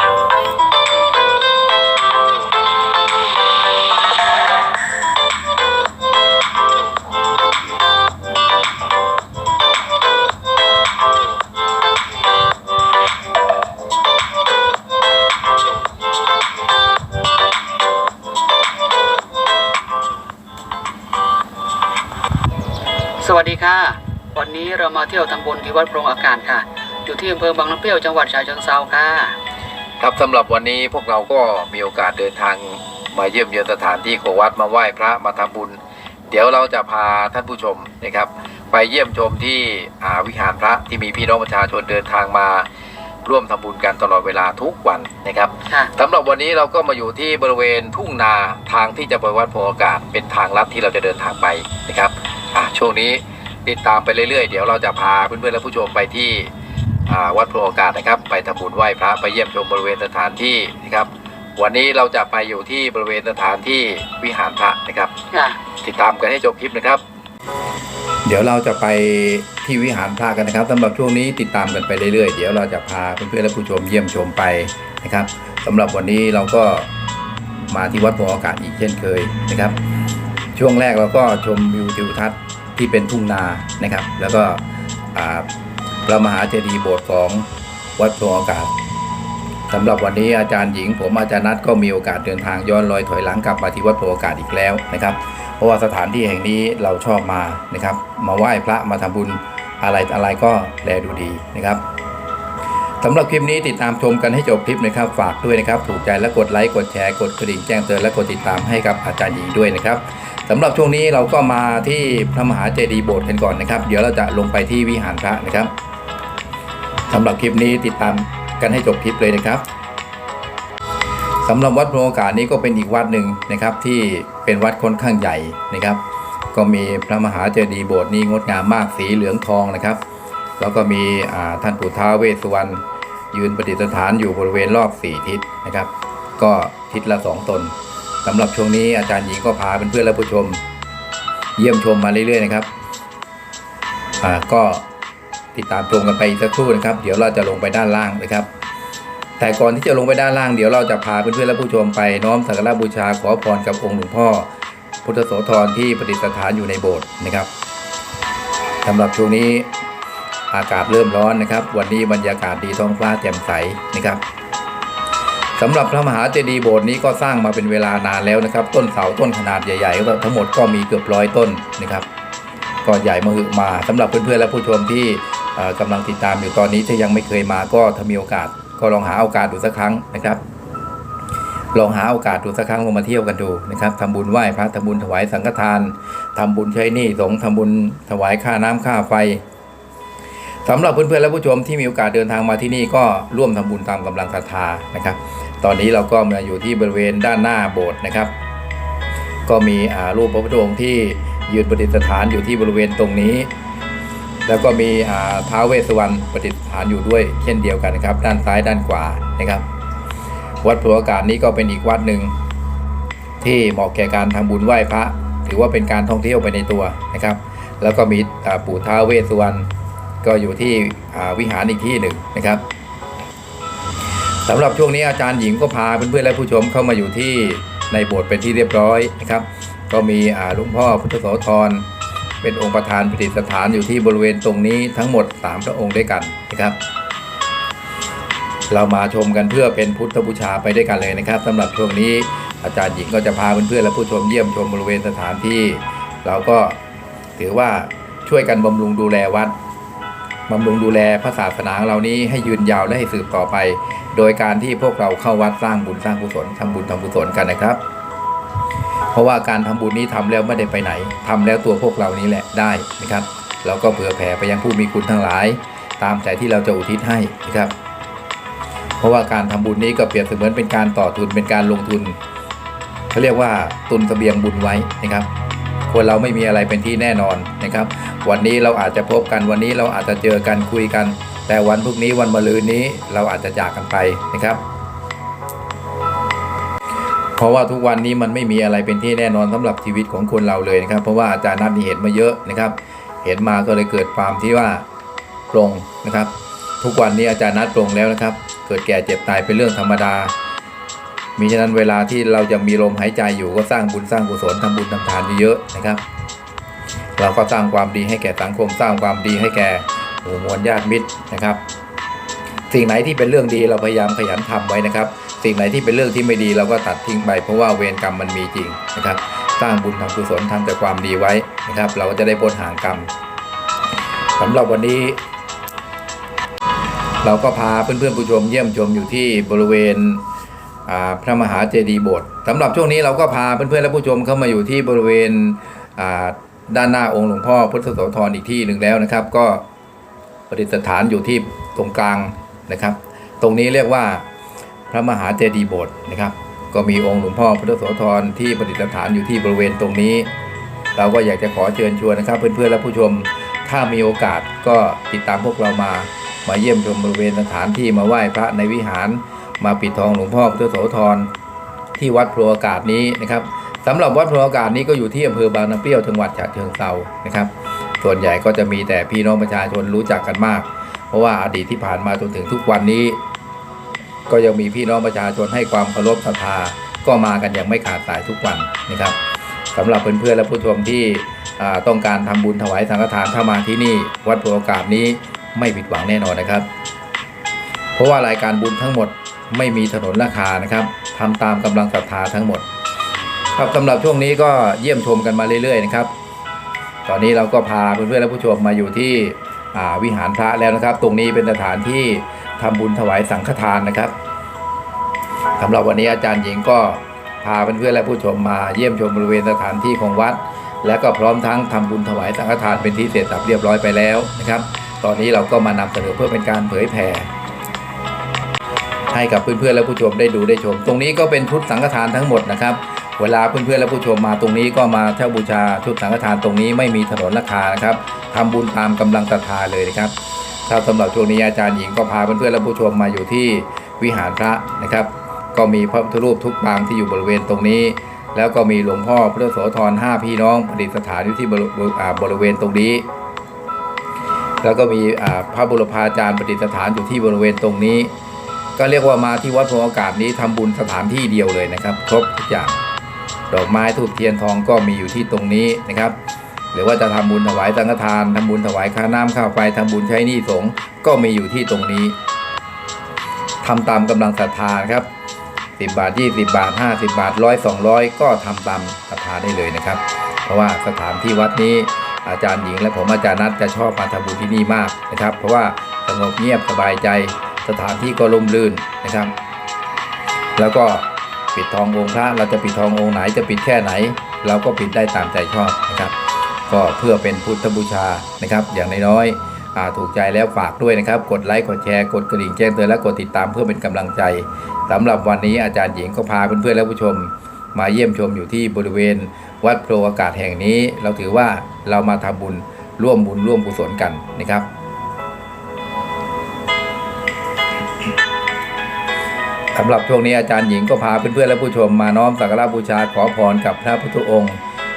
สวัสดีค่ะ วันนี้เรามาเที่ยวทำบุญที่วัดโปรงอากาศค่ะ อยู่ที่อำเภอบางน้ำเปรี้ยวจังหวัดฉะเชิงเทราค่ะ ครับสำหรับวันนี้พวกเราก็มีโอกาสเดินทางมาเยี่ยมเยือนสถานที่ของวัดมาไหว้พระมาทำบุญ เดี๋ยวเราจะพาท่านผู้ชมนะครับ ไปเยี่ยมชมที่อ่าวิหารพระที่มีพี่น้องประชาชนเดินทางมาร่วมทำบุญกันตลอดเวลาทุกวันนะครับค่ะสำหรับวันนี้เราก็มาอยู่ที่บริเวณทุ่งนาทางที่จะไปวัดโพธิ์อากาศ เป็นทางลัดที่เราจะเดินทางไปนะครับอะช่วงนี้ติดตามไปเรื่อยๆ เดี๋ยวเราจะพาเพื่อนๆและผู้ชมไปที่อ่า วัดโพธิ์อากาศนะครับ ไปทำบุญไหว้พระไปเยี่ยมชมบริเวณสถานที่นะครับ วันนี้เราจะไปอยู่ที่บริเวณสถานที่วิหารพระนะครับค่ะติดตามกันให้จบคลิปนะครับ เดี๋ยวเราจะไปที่วิหารพระกันนะครับสำหรับช่วงนี้ติดตามกันไปเรื่อยๆ เดี๋ยวเราจะพาเพื่อนๆและผู้ชมเยี่ยมชมไปนะครับสำหรับวันนี้เราก็มาที่วัดโพธิ์อากาศอีกเช่นเคยนะครับ ช่วงแรกเราก็ชมวิวทิวทัศน์ที่เป็นทุ่งนานะครับ แล้วก็อ่า พระมหาเจดีย์โบสถ์ของวัดพธิ์อากาศสำหรับวันนี้อาจารย์หญิงผมอาจารย์นัทก็มีโอกาสเดินทางย้อนรอยถอยหลังกลับมาที่วัดพธิ์อากาศอีกแล้วนะครับ เพราะว่าสถานที่แห่งนี้เราชอบมานะครับ มาไหว้พระมาทำบุญอะไรอะไรก็แลดูดีนะครับสำหรับคลิปนี้ติดตามชมกันให้จบคลิปนะครับ ฝากด้วยนะครับ ถูกใจแล้วกดไลค์กดแชร์กดกระดิ่งแจ้งเตือนและกดติดตามให้กับอาจารย์หญิงด้วยนะครับสำหรับช่วงนี้เราก็มาที่พระมหาเจดีย์โบสถ์กันก่อนนะครับ เดี๋ยวเราจะลงไปที่วิหารพระนะครับ สำหรับคลิปนี้ติดตามกันให้จบคลิปเลยนะครับสำหรับวัดพธิ์โอกาสนี้ก็เป็นอีกวัดหนึ่งนะครับ ที่เป็นวัดค่อนข้างใหญ่นะครับ ก็มีพระมหาเจดีย์โบสถ์นี้งดงามมากสีเหลืองทองนะครับ แล้วก็มีท่านปู่ท้าวเวสสุวรรณยืนประดิษฐานอยู่บริเวณรอบสี่ทิศนะครับ ก็ทิศละสองตนสำหรับช่วงนี้อาจารย์หญิงก็พาเพื่อนๆและผู้ชม เยี่ยมชมมาเรื่อยๆนะครับ อ่าก็ ติดตามชมกันไปสักครู่นะครับ เดี๋ยวเราจะลงไปด้านล่างนะครับ แต่ก่อนที่จะลงไปด้านล่าง เดี๋ยวเราจะพาเพื่อนๆและผู้ชมไปน้อมสักการะบูชาขอพรกับองค์หลวงพ่อ พุทธโสธรที่ประดิษฐานอยู่ในโบสถ์นะครับสำหรับช่วงนี้อากาศเริ่มร้อนนะครับ วันนี้บรรยากาศดีท้องฟ้าแจ่มใสนะครับสำหรับพระมหาเจดีย์โบสถ์นี้ก็สร้างมาเป็นเวลานานแล้วนะครับ ต้นเสาต้นขนาดใหญ่ๆก็ทั้งหมดก็มีเกือบร้อยต้นนะครับ ก็ใหญ่มหึมาสำหรับเพื่อนๆและผู้ชมที่ กำลังติดตามอยู่ตอนนี้ถ้ายังไม่เคยมาก็ถ้ามีโอกาสก็ลองหาโอกาสดูสักครั้งนะครับ ลองหาโอกาสดูสักครั้งลงมาเที่ยวกันดูนะครับทำบุญไหว้พระทำบุญถวายสังฆทานทำบุญใช้หนี้สงฆ์ทำบุญถวายค่าน้ำค่าไฟสำหรับเพื่อนๆและผู้ชมที่มีโอกาสเดินทางมาที่นี่ก็ร่วมทำบุญตามกำลังศรัทธานะครับ ตอนนี้เราก็มาอยู่ที่บริเวณด้านหน้าโบสถ์นะครับ ก็มีรูปพระพุทธองค์ที่ยืนประดิษฐานอยู่ที่บริเวณตรงนี้ แล้วก็มีอ่าท้าวเวสสุวรรณประดิษฐานอยู่ด้วยเช่นเดียวกันนะครับ ด้านซ้ายด้านขวานะครับ วัดโพธิ์อากาศนี้ก็เป็นอีกวัดหนึ่งที่เหมาะแก่การทำบุญไหว้พระ ถือว่าเป็นการท่องเที่ยวไปในตัวนะครับ แล้วก็มีอาปู่ท้าวเวสสุวรรณก็อยู่ที่อาวิหารอีกที่หนึ่งนะครับสำหรับช่วงนี้อาจารย์หญิงก็พาเพื่อนๆและผู้ชมเข้ามาอยู่ที่ในโบสถ์เป็นที่เรียบร้อยนะครับ ก็มีอาหลวงพ่อพุทธโสธร เป็นองค์ประธานประดิษฐานอยู่ที่บริเวณตรงนี้ทั้งหมด 3 พระองค์ด้วยกันนะครับ เรามาชมกันเพื่อเป็นพุทธบูชาไปด้วยกันเลยนะครับสำหรับช่วงนี้อาจารย์หญิงก็จะพาเพื่อนๆและผู้ชมเยี่ยมชมบริเวณสถานที่ เราก็ถือว่าช่วยกันบำรุงดูแลวัดบำรุงดูแลพระศาสนาของเรานี้ให้ยืนยาวและให้สืบต่อไป โดยการที่พวกเราเข้าวัดสร้างบุญสร้างกุศลทำบุญทำกุศลกันนะครับ เพราะว่าการทำบุญนี้ทำแล้วไม่ได้ไปไหนทำแล้วตัวพวกเรานี้แหละได้นะครับ เราก็เผื่อแผ่ไปยังผู้มีคุณทั้งหลาย ตามใจที่เราจะอุทิศให้นะครับ เพราะว่าการทำบุญนี้ก็เปรียบเสมือนเป็นการต่อทุนเป็นการลงทุนเขาเรียกว่าตุนเสบียงบุญไว้นะครับคนเราไม่มีอะไรเป็นที่แน่นอนนะครับ วันนี้เราอาจจะพบกันวันนี้เราอาจจะเจอกันคุยกัน แต่วันพรุ่งนี้วันมะรืนนี้เราอาจจะจากกันไปนะครับ เพราะว่าทุกวันนี้มันไม่มีอะไรเป็นที่แน่นอนสำหรับชีวิตของคนเราเลยนะครับ เพราะว่าอาจารย์นัทนี่เห็นมาเยอะนะครับ เห็นมาก็เลยเกิดความที่ว่าปรงนะครับ ทุกวันนี้อาจารย์นัดปรงแล้วนะครับ เกิดแก่เจ็บตายเป็นเรื่องธรรมดา มีฉะนั้นเวลาที่เราจะมีลมหายใจอยู่ก็สร้างบุญสร้างกุศลทำบุญทำทานเยอะๆนะครับ เราก็สร้างความดีให้แก่สังคมสร้างความดีให้แก่หมู่มวลญาติมิตรนะครับ สิ่งไหนที่เป็นเรื่องดีเราพยายามขยันทำไว้นะครับ สิ่งไหนที่เป็นเรื่องที่ไม่ดีเราก็ตัดทิ้งไป เพราะว่าเวรกรรมมันมีจริงนะครับ สร้างบุญทำกุศลทำแต่ความดีไว้นะครับ เราก็จะได้พ้นห่างกรรมสำหรับวันนี้ เราก็พาเพื่อนๆผู้ชมเยี่ยมชมอยู่ที่บริเวณพระมหาเจดีย์โบสถ์สำหรับช่วงนี้เราก็พาเพื่อนๆและผู้ชมเข้ามาอยู่ที่บริเวณด้านหน้าองค์หลวงพ่อพุทธโสธรอีกที่หนึ่งแล้วนะครับ ก็ประดิษฐานอยู่ที่ตรงกลางนะครับ ตรงนี้เรียกว่า พระมหาเจดีย์โบสถ์นะครับ ก็มีองค์หลวงพ่อพุทธโสธรที่ประดิษฐานอยู่ที่บริเวณตรงนี้ เราก็อยากจะขอเชิญชวนนะครับ เพื่อนๆและผู้ชมถ้ามีโอกาสก็ติดตามพวกเรามา มาเยี่ยมชมบริเวณสถานที่มาไหว้พระในวิหาร มาปิดทองหลวงพ่อพุทธโสธรที่วัดพธิ์อากาศนี้นะครับสำหรับวัดพธิ์อากาศนี้ก็อยู่ที่อำเภอบางน้ำเปรี้ยวจังหวัดฉะเชิงเทรานะครับ ส่วนใหญ่ก็จะมีแต่พี่น้องประชาชนรู้จักกันมาก เพราะว่าอดีตที่ผ่านมาจนถึงทุกวันนี้ ก็ยังมีพี่น้องประชาชนให้ความเคารพศรัทธาก็มากันอย่างไม่ขาดสายทุกวันนะครับสำหรับเพื่อนๆและผู้ชมที่ต้องการทำบุญถวายสังฆทานถ้ามาที่นี่ วัดโพธิ์อกาศนี้ไม่ผิดหวังแน่นอนนะครับ เพราะว่ารายการบุญทั้งหมดไม่มีถนนราคานะครับทำตามกำลังศรัทธาทั้งหมด ครับสำหรับช่วงนี้ก็เยี่ยมชมกันมาเรื่อยๆนะครับ ตอนนี้เราก็พาเพื่อนๆและผู้ชมมาอยู่ที่วิหารพระแล้วนะครับ ตรงนี้เป็นสถานที่ ทำบุญถวายสังฆทานนะครับสำหรับวันนี้อาจารย์หญิงก็พาเพื่อนๆและผู้ชมมาเยี่ยมชมบริเวณสถานที่ของวัด และก็พร้อมทั้งทำบุญถวายสังฆทานเป็นที่เสร็จสับเรียบร้อยไปแล้วนะครับ ตอนนี้เราก็มานำเสนอเพื่อเป็นการเผยแผ่ให้กับเพื่อนๆและผู้ชมได้ดูได้ชม ตรงนี้ก็เป็นชุดสังฆทานทั้งหมดนะครับ เวลาเพื่อนๆและผู้ชมมาตรงนี้ก็มาเช่าบูชาชุดสังฆทานตรงนี้ไม่มีถนนราคานะครับทำบุญตามกำลังศรัทธาเลยนะครับ ถ้าสำหรับช่วงนี้อาจารย์หญิงก็พาเพื่อนๆและผู้ชมมาอยู่ที่วิหารพระนะครับ ก็มีพระพุทธรูปทุกปางที่อยู่บริเวณตรงนี้ แล้วก็มีหลวงพ่อพุทธโสธรห้าพี่น้องประดิษฐานอยู่ที่บริเวณตรงนี้ แล้วก็มีพระบุรพาจารย์ประดิษฐานอยู่ที่บริเวณตรงนี้ ก็เรียกว่ามาที่วัดพธิ์อากาศนี้ทำบุญสถานที่เดียวเลยนะครับ ครบทุกอย่างดอกไม้ทูบเทียนทองก็มีอยู่ที่ตรงนี้นะครับ หรือว่าจะทำบุญถวายสังฆทานทำบุญถวายค่าน้ำค่าไฟทำบุญใช้หนี้สงฆ์ก็มีอยู่ที่ตรงนี้ทำตามกำลังศรัทธานครับ10บาท20บาท50บาทร้อย200ก็ทำตามศรัทธาได้เลยนะครับ เพราะว่าสถานที่วัดนี้อาจารย์หญิงและผมอาจารย์นัทจะชอบมาทำบุญที่นี่มากนะครับ เพราะว่าสงบเงียบสบายใจสถานที่ก็ร่มรื่นนะครับ แล้วก็ปิดทององค์พระเราจะปิดทององค์ไหนจะปิดแค่ไหน เราก็ปิดได้ตามใจชอบนะครับ ก็เพื่อเป็นพุทธบูชานะครับ อย่างน้อยๆถูกใจแล้วฝากด้วยนะครับ กดไลค์กดแชร์กดกระดิ่งแจ้งเตือนและกดติดตามเพื่อเป็นกำลังใจสำหรับวันนี้อาจารย์หญิงก็พาเพื่อนๆและผู้ชม มาเยี่ยมชมอยู่ที่บริเวณ วัดโพธิ์อากาศแห่งนี้ เราถือว่าเรามาทำบุญร่วมบุญร่วมกุศลกันนะครับสำหรับช่วงนี้อาจารย์หญิงก็พาเพื่อนๆและผู้ชมมาน้อมสักการะบูชาขอพรกับพระพุทธองค์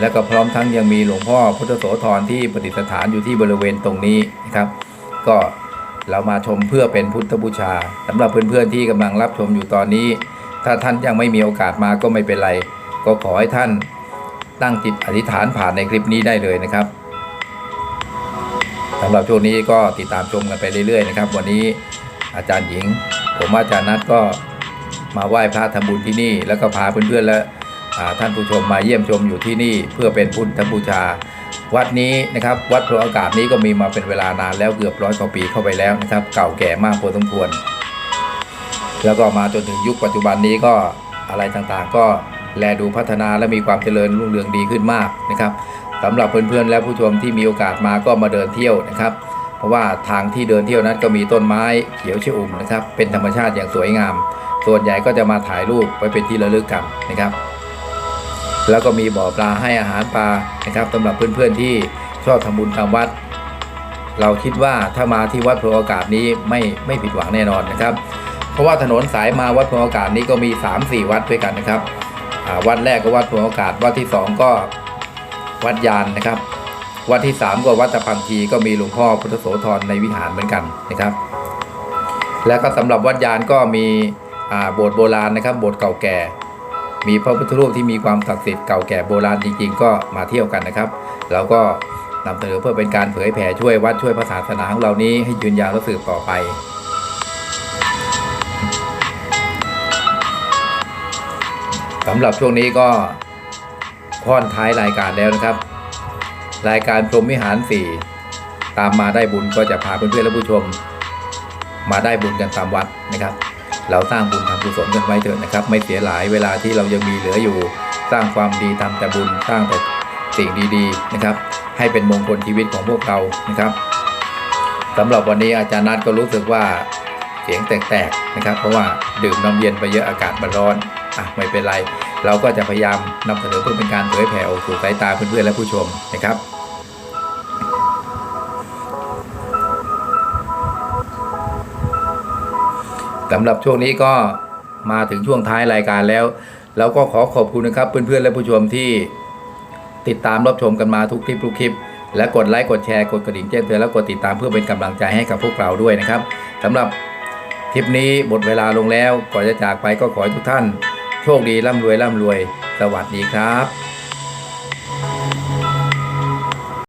และก็พร้อมทั้งยังมีหลวงพ่อพุทธโสธรที่ประดิษฐานอยู่ที่บริเวณตรงนี้นะครับ ก็เรามาชมเพื่อเป็นพุทธบูชาสำหรับเพื่อนๆที่กำลังรับชมอยู่ตอนนี้ ถ้าท่านยังไม่มีโอกาสมาก็ไม่เป็นไร ก็ขอให้ท่านตั้งจิตอธิษฐานผ่านในคลิปนี้ได้เลยนะครับสำหรับช่วงนี้ก็ติดตามชมกันไปเรื่อยๆนะครับ วันนี้อาจารย์หญิง ผมอาจารย์นัทก็มาไหว้พระทำบุญที่นี่ แล้วก็พาเพื่อนๆและ ท่านผู้ชมมาเยี่ยมชมอยู่ที่นี่เพื่อเป็นพุทธบูชา วัดนี้นะครับวัดพธิ์อากาศนี้ก็มีมาเป็นเวลานานแล้วเกือบร้อยกว่าปีเข้าไปแล้วนะครับ เก่าแก่มากพอสมควร แล้วก็มาจนถึงยุคปัจจุบันนี้ก็อะไรต่างๆ ก็แลดูพัฒนาและมีความเจริญรุ่งเรืองดีขึ้นมากนะครับสำหรับเพื่อนๆและผู้ชมที่มีโอกาสมาก็มาเดินเที่ยวนะครับ เพราะว่าทางที่เดินเที่ยวนั้นก็มีต้นไม้เขียวชอุ่มนะครับ เป็นธรรมชาติอย่างสวยงาม ส่วนใหญ่ก็จะมาถ่ายรูปไว้เป็นที่ระลึกกันนะครับ แล้วก็มีบ่อปลาให้อาหารปลานะครับสำหรับเพื่อนๆที่ชอบทำบุญทำวัด เราคิดว่าถ้ามาที่วัดพธิ์อากาศนี้ไม่ไม่ผิดหวังแน่นอนนะครับ เพราะว่าถนนสายมาวัดพธิ์อากาศนี้ก็มี 3-4 วัดด้วยกันนะครับวัดแรกก็วัดพธิ์อากาศวัดที่ 2 ก็วัดยานนะครับ วัดที่ 3 ก็วัดตะพังคีก็มีหลวงพ่อพุทธโสธรในวิหารเหมือนกันนะครับ แล้วก็สำหรับวัดยานก็มีโบสถ์โบราณนะครับโบสถ์เก่าแก่ มีพระพุทธรูปที่มีความศักดิ์สิทธิ์เก่าแก่โบราณจริงๆ ก็มาเที่ยวกันนะครับ แล้วก็นำเสนอเพื่อเป็นการเผยแผ่ช่วยวัดช่วยพระศาสนาของเรานี้ให้ยืนยาวและสืบต่อไปสำหรับช่วงนี้ก็ค่อนท้ายรายการแล้วนะครับ รายการพรหมวิหาร 4 ตามมาได้บุญก็จะพาเพื่อนๆและผู้ชม มาได้บุญกันตามวัดนะครับ เราสร้างบุญทำกุศลกันไว้เถอะนะครับ ไม่เสียหลายเวลาที่เรายังมีเหลืออยู่ สร้างความดีทำแต่บุญสร้างแต่สิ่งดีๆนะครับ ให้เป็นมงคลชีวิตของพวกเรานะครับสำหรับวันนี้อาจารย์นัทก็รู้สึกว่าเสียงแตกๆนะครับ เพราะว่าดื่มน้ำเย็นไปเยอะอากาศมันร้อนอะไม่เป็นไร เราก็จะพยายามนำเสนอเพื่อเป็นการเผยแผ่สู่สายตาเพื่อนๆและผู้ชมนะครับ สำหรับช่วงนี้ก็มาถึงช่วงท้ายรายการแล้วเราก็ขอขอบคุณนะครับ เพื่อนๆและผู้ชมที่ติดตามรับชมกันมาทุกคลิปทุกคลิป และกดไลค์กดแชร์กดกระดิ่งแจ้งเตือนแล้วกดติดตามเพื่อเป็นกำลังใจให้กับพวกเราด้วยนะครับสำหรับคลิปนี้หมดเวลาลงแล้วก่อนจะจากไปก็ขอให้ทุกท่าน โชคดีร่ำรวยร่ำรวย สวัสดีครับ